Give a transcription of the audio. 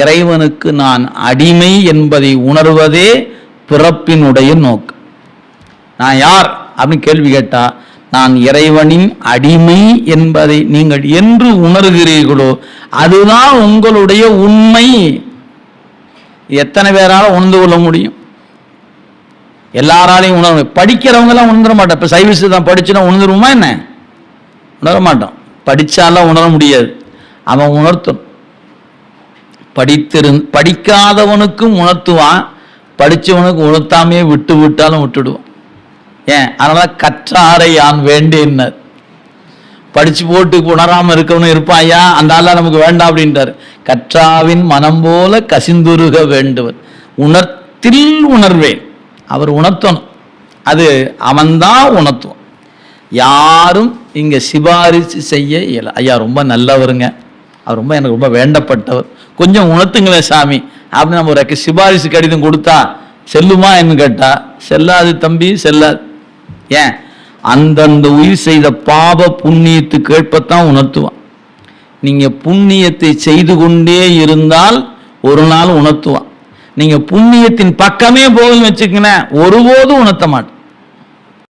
இறைவனுக்கு நான் அடிமை என்பதை உணர்வதே பிறப்பினுடைய நோக்கு நான் யார் அப்படின்னு கேள்வி கேட்டா நான் இறைவனின் அடிமை என்பதை நீங்கள் என்று உணர்கிறீர்களோ அதுதான் உங்களுடைய உண்மை. எத்தனை பேரால உணர்ந்து கொள்ள முடியும்? எல்லாராலையும் உணர படிக்கிறவங்க படிக்கிறவங்கலாம் உணர மாட்டோம். இப்போ சைவீஸ் தான் படிச்சுனா உணர்ந்துருமா என்ன? உணர மாட்டோம் படிச்சாலாம் உணர முடியாது. அவன் உணர்த்தணும் படித்திரு படிக்காதவனுக்கும் உணர்த்துவான் படித்தவனுக்கும் உணர்த்தாமே விட்டு விட்டாலும் விட்டுடுவான். ஏன்? அதனால கற்றாரை யான் வேண்டேன்னார். படிச்சு போட்டு உணராம இருக்கவனும் இருப்பாயா அந்த ஆளா நமக்கு வேண்டாம் அப்படின்றார். கற்றாவின் மனம் போல கசிந்துருக வேண்டுவர். உணர்த்தில் உணர்வேன். அவர் உணர்த்தணும். அது அவன்தான் உணர்த்துவான். யாரும் இங்க சிபாரிசு செய்ய இயல ஐயா ரொம்ப நல்லவருங்க. அவர் ரொம்ப எனக்கு ரொம்ப வேண்டப்பட்டவர். கொஞ்சம் உணர்த்துங்களேன் சாமி. அப்படின்னு நம்ம ஒரு சிபாரிசு கடிதம் கொடுத்தா செல்லுமா? என்று கேட்டா செல்லாது தம்பி செல்லாது. ஏன்? அந்தந்த உயிர் செய்த பாப புண்ணியத்து கேட்பத்தான் உணர்த்துவான். நீங்க புண்ணியத்தை செய்து கொண்டே இருந்தால் ஒரு நாள் உணர்த்துவான். நீங்க புண்ணியத்தின் பக்கமே போகுதுன்னு வச்சுக்கங்க ஒருபோதும் உணர்த்த மாட்டேன்.